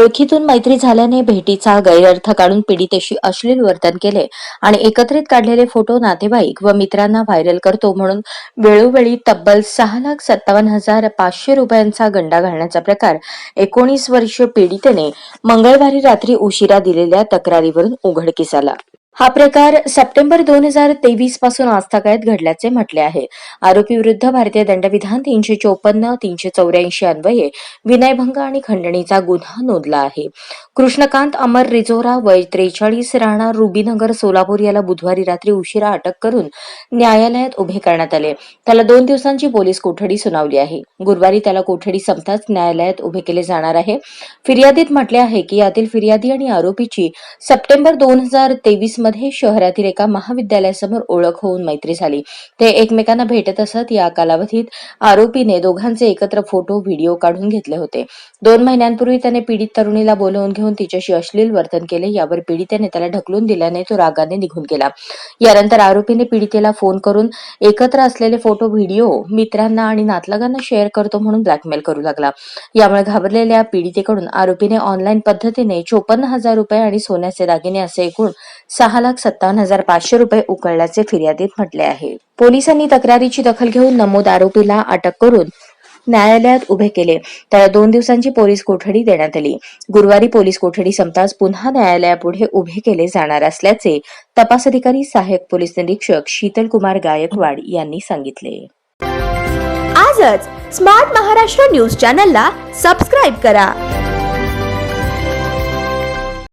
ओळखीतून मैत्री झाल्याने भेटीचा गैरअर्थ काढून पीडितेशी अश्लील वर्तन केले आणि एकत्रित काढलेले फोटो नातेवाईक व मित्रांना व्हायरल करतो म्हणून वेळोवेळी तब्बल सहा लाख सत्तावन्न हजार पाचशे रुपयांचा गंडा घालण्याचा प्रकार एकोणीस वर्षीय पीडितेने मंगळवारी रात्री उशिरा दिलेल्या तक्रारीवरून उघडकीस आला. हा प्रकार सप्टेंबर दोन हजार तेवीसपासून आजतागायत घडल्याचे म्हटले आहे. आरोपी विरुद्ध भारतीय दंडविधान तीनशे चोपन्न तीनशे चौऱ्याऐंशी अन्वये विनयभंग आणि खंडणीचा गुन्हा नोंदला आहे. कृष्णकांत अमर रिजोरा वय त्रेचाळीस राहणार रुबीनगर सोलापूर याला बुधवारी रात्री उशिरा अटक करून न्यायालयात उभे करण्यात आले. त्याला दोन दिवसांची पोलीस कोठडी सुनावली आहे. गुरुवारी त्याला कोठडी संपताच न्यायालयात उभे केले जाणार आहे. फिर्यादीत म्हटले आहे की यातील फिर्यादी आणि आरोपीची सप्टेंबर दोन हजार तेवीसमध्ये शहरातील एका महाविद्यालयासमोर ओळख होऊन मैत्री झाली. ते एकमेकांना भेटत असत या कालावधीत आरोपीने दोघांचे एकत्र फोटो व्हिडिओ काढून घेतले होते. दोन महिन्यांपूर्वी त्याने पीडित तरुणीला बोलवून घेऊन तिच्याशी अश्लील वर्तन केले. यावर पीडितेने त्याला ढकलून दिल्याने तो रागाने निघून गेला. यानंतर आरोपीने पीडितेला फोन करून एकत्र असलेले फोटो व्हिडिओ मित्रांना आणि नातलगांना शेअर करतो म्हणून ब्लॅकमेल करू लागला. यामुळे घाबरलेल्या पीडितेकडून आरोपीने ऑनलाईन पद्धतीने चोपन्न हजार रुपये आणि सोन्याचे दागिने असे एकूण सहा सहा लाख सत्तावन्न हजार पाचशे रुपये उकळल्याचे फिर्यादीत म्हटले आहे. पोलिसांनी तक्रारीची दखल घेऊन नमूद आरोपीला अटक करून न्यायालयात उभे केले. त्याला दोन दिवसांची पोलीस कोठडी देण्यात आली. गुरुवारी पोलीस कोठडी संपताच पुन्हा न्यायालयापुढे उभे केले जाणार असल्याचे तपास अधिकारी सहाय्यक पोलीस निरीक्षक शीतल कुमार गायकवाड यांनी सांगितले. आजच स्मार्ट महाराष्ट्र न्यूज चॅनलला सबस्क्राईब करा.